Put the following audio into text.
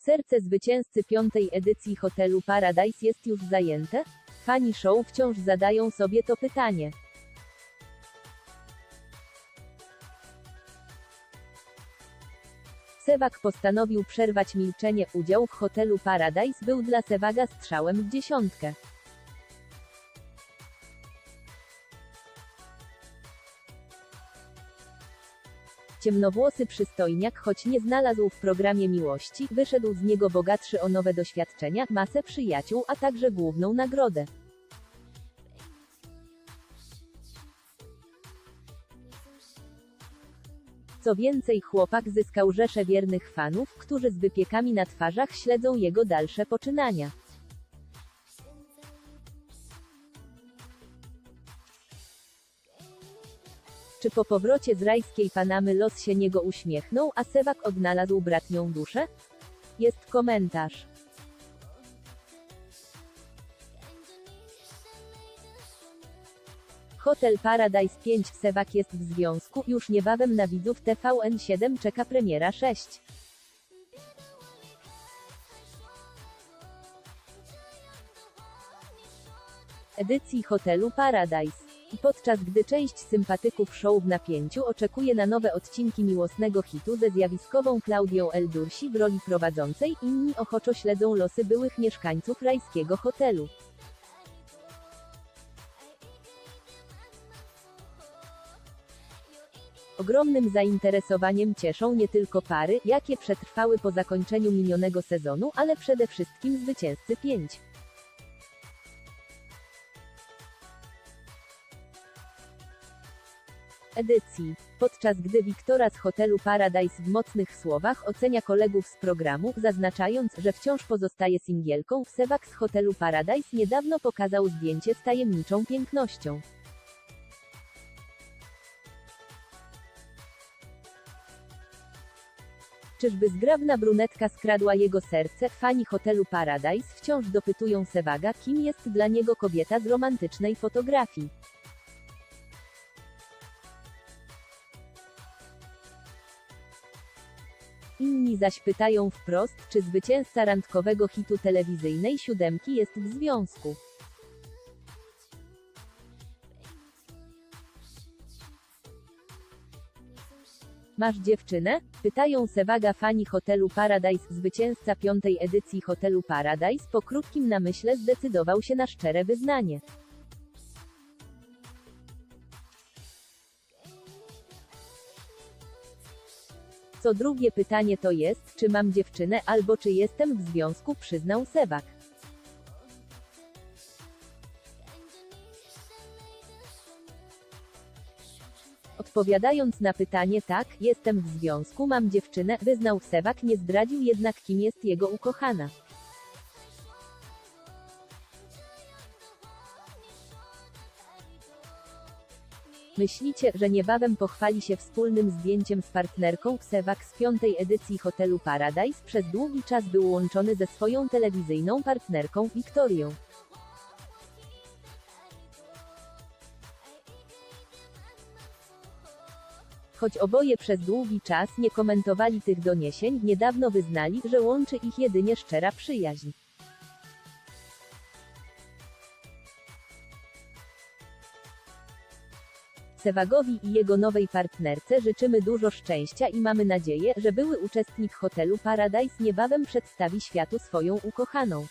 Serce zwycięzcy piątej edycji hotelu Paradise jest już zajęte? Fani show wciąż zadają sobie to pytanie. Sewak postanowił przerwać milczenie. Udział w hotelu Paradise był dla Sewaga strzałem w dziesiątkę. Ciemnowłosy przystojniak, choć nie znalazł w programie miłości, wyszedł z niego bogatszy o nowe doświadczenia, masę przyjaciół, a także główną nagrodę. Co więcej, chłopak zyskał rzeszę wiernych fanów, którzy z wypiekami na twarzach śledzą jego dalsze poczynania. Czy po powrocie z rajskiej Panamy los się niego uśmiechnął, a Sewak odnalazł bratnią duszę? Jest komentarz. Hotel Paradise 5 Sewak jest w związku, już niebawem na widzów TVN7 czeka premiera 6. Edycji hotelu Paradise. Podczas gdy część sympatyków show w napięciu oczekuje na nowe odcinki miłosnego hitu ze zjawiskową Klaudią Eldursi w roli prowadzącej, inni ochoczo śledzą losy byłych mieszkańców rajskiego hotelu. Ogromnym zainteresowaniem cieszą nie tylko pary, jakie przetrwały po zakończeniu minionego sezonu, ale przede wszystkim zwycięzcy 5. edycji. Podczas gdy Wiktora z hotelu Paradise w mocnych słowach ocenia kolegów z programu, zaznaczając, że wciąż pozostaje singielką, Sewak z hotelu Paradise niedawno pokazał zdjęcie z tajemniczą pięknością. Czyżby zgrabna brunetka skradła jego serce? Fani hotelu Paradise wciąż dopytują Sewaga, kim jest dla niego kobieta z romantycznej fotografii. Inni zaś pytają wprost, czy zwycięzca randkowego hitu telewizyjnej siódemki jest w związku. Masz dziewczynę? Pytają Sewaga fani hotelu Paradise. Zwycięzca piątej edycji hotelu Paradise po krótkim namyśle zdecydował się na szczere wyznanie. Co drugie pytanie to jest, czy mam dziewczynę, albo czy jestem w związku, przyznał Sewak. Odpowiadając na pytanie tak, jestem w związku, mam dziewczynę, wyznał Sewak, nie zdradził jednak kim jest jego ukochana. Myślicie, że niebawem pochwali się wspólnym zdjęciem z partnerką Sewak z piątej edycji hotelu Paradise, przez długi czas był łączony ze swoją telewizyjną partnerką Wiktorią. Choć oboje przez długi czas nie komentowali tych doniesień, niedawno wyznali, że łączy ich jedynie szczera przyjaźń. Sewagowi i jego nowej partnerce życzymy dużo szczęścia i mamy nadzieję, że były uczestnik hotelu Paradise niebawem przedstawi światu swoją ukochaną.